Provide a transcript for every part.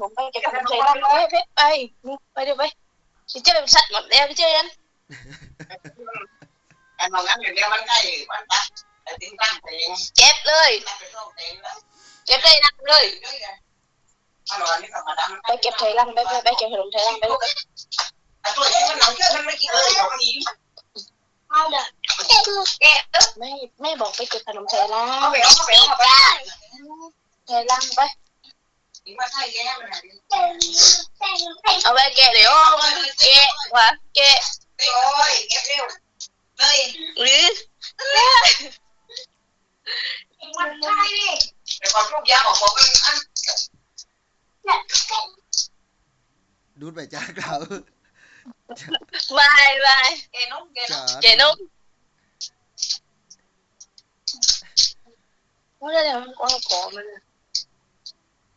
นมไปเก็บขนมใส่ลังไว้ไปไปไปเดี๋ยวไปพี่เจ้เป็นสัตว์หมดแล้วพี่เจ้ยันไอ้มองงั้นอยู่เนี่ยมันใกล้วันตัดแต่ติ้งตั้งเพลงเจ็บเลยตั้งเป็นโรคเต็งแล้วเจ็บได้นักเลยเยอะเลยอร่อยนี่ธรรมดาไปเก็บใส่ลังไปไปไปเก็บขนมใส่ลังไปไอ้ตัวที่มันหนังเชื่อมันไม่กินเลยของนี้ไม่ไม่บอกไปเก็บขนมใส่ลังเอาไปเอาไป เอาไปใส่ลังไปนี่มาใช่แย่มันเอาไปแกะเดี๋ยวแกะวะแก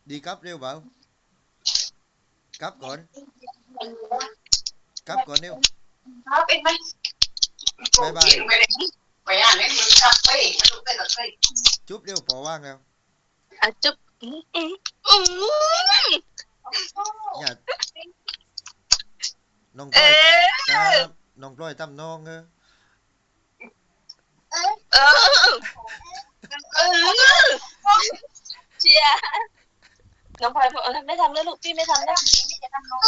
ะโอ้ยเก็บเร็วเลยหรือมันใช่แต่ความรูปยาบอกบอกมันอันดูดไปจากเราบายบายแกนุ่มแกจ้าเจนุ่มว่าเดี๋ยวมันก็ขอมัน đi cấp điêu bảo cấp còn cấp còn điêu เป็นไหมไปได้ไปอ่านนี่มันขับไปมันดูไปกับไป chút điêu bỏ quang nào อะจุ๊บอืมอืมอืม nhà nông เอ๊ ploi ะ ta nông ploi tâm non ơ เออเออเชียร์ น้องพลอยบอกเออไม่ทำแล้วลูกพี่ไม่ทำแล้วพี่จะทำน้อง